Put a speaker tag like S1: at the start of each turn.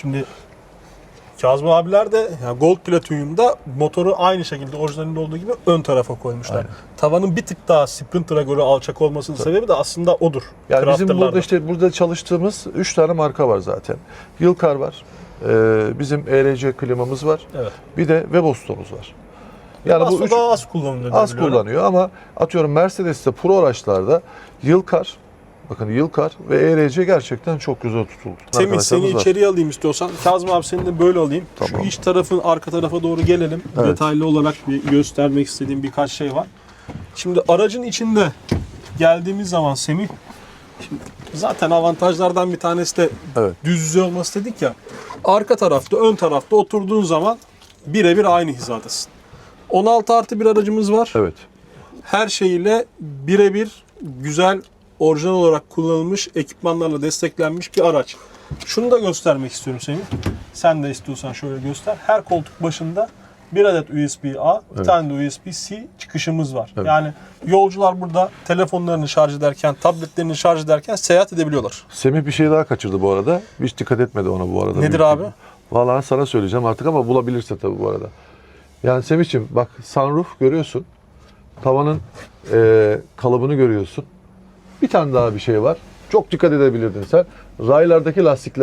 S1: Şimdi Kazım abiler de yani Gold Platinum'da motoru aynı şekilde orijinalinde olduğu gibi ön tarafa koymuşlar.
S2: Aynen.
S1: Tavanın bir tık daha Sprinter'a göre alçak olmasının sebebi de aslında odur.
S2: Yani bizim burada işte burada çalıştığımız 3 tane marka var zaten. Yılkar var. Ee, bizim ERC klimamız var.
S1: Evet.
S2: Bir de Weboston'umuz var. Yani bu
S1: aslında
S2: üç
S1: daha az kullanılıyor.
S2: az kullanıyor ama atıyorum Mercedes'te pro araçlarda Yılkar bakın Yılkar ve ERC gerçekten çok güzel tutuldu.
S1: Semih seni
S2: var.
S1: içeriye alayım istiyorsan. Kazım abi seni de böyle alayım.
S2: Tamam.
S1: Şu iç tarafın arka tarafa doğru gelelim.
S2: Evet.
S1: Detaylı olarak bir göstermek istediğim birkaç şey var. Şimdi aracın içinde geldiğimiz zaman Semih şimdi zaten avantajlardan bir tanesi de
S2: Evet.
S1: düz yüzey olması dedik ya. Arka tarafta, ön tarafta oturduğun zaman birebir aynı hizadasın. 16 artı bir aracımız var.
S2: Evet.
S1: Her şeyiyle birebir güzel orijinal olarak kullanılmış ekipmanlarla desteklenmiş bir araç. Şunu da göstermek istiyorum Semih. Sen de istiyorsan şöyle göster. Her koltuk başında bir adet USB-A, bir
S2: Evet.
S1: tane de USB-C çıkışımız var.
S2: Evet.
S1: Yani yolcular burada telefonlarını şarj ederken, tabletlerini şarj ederken seyahat edebiliyorlar.
S2: Semih bir şey daha kaçırdı bu arada. Hiç dikkat etmedi ona bu arada.
S1: Nedir
S2: Büyük
S1: abi?
S2: Vallahi sana söyleyeceğim artık ama bulabilirse tabii bu arada. Yani Semih'ciğim bak sunroof görüyorsun. Tavanın eee, kalıbını görüyorsun. Bir tane daha bir şey var. Çok dikkat edebilirdin sen. Raylardaki lastikler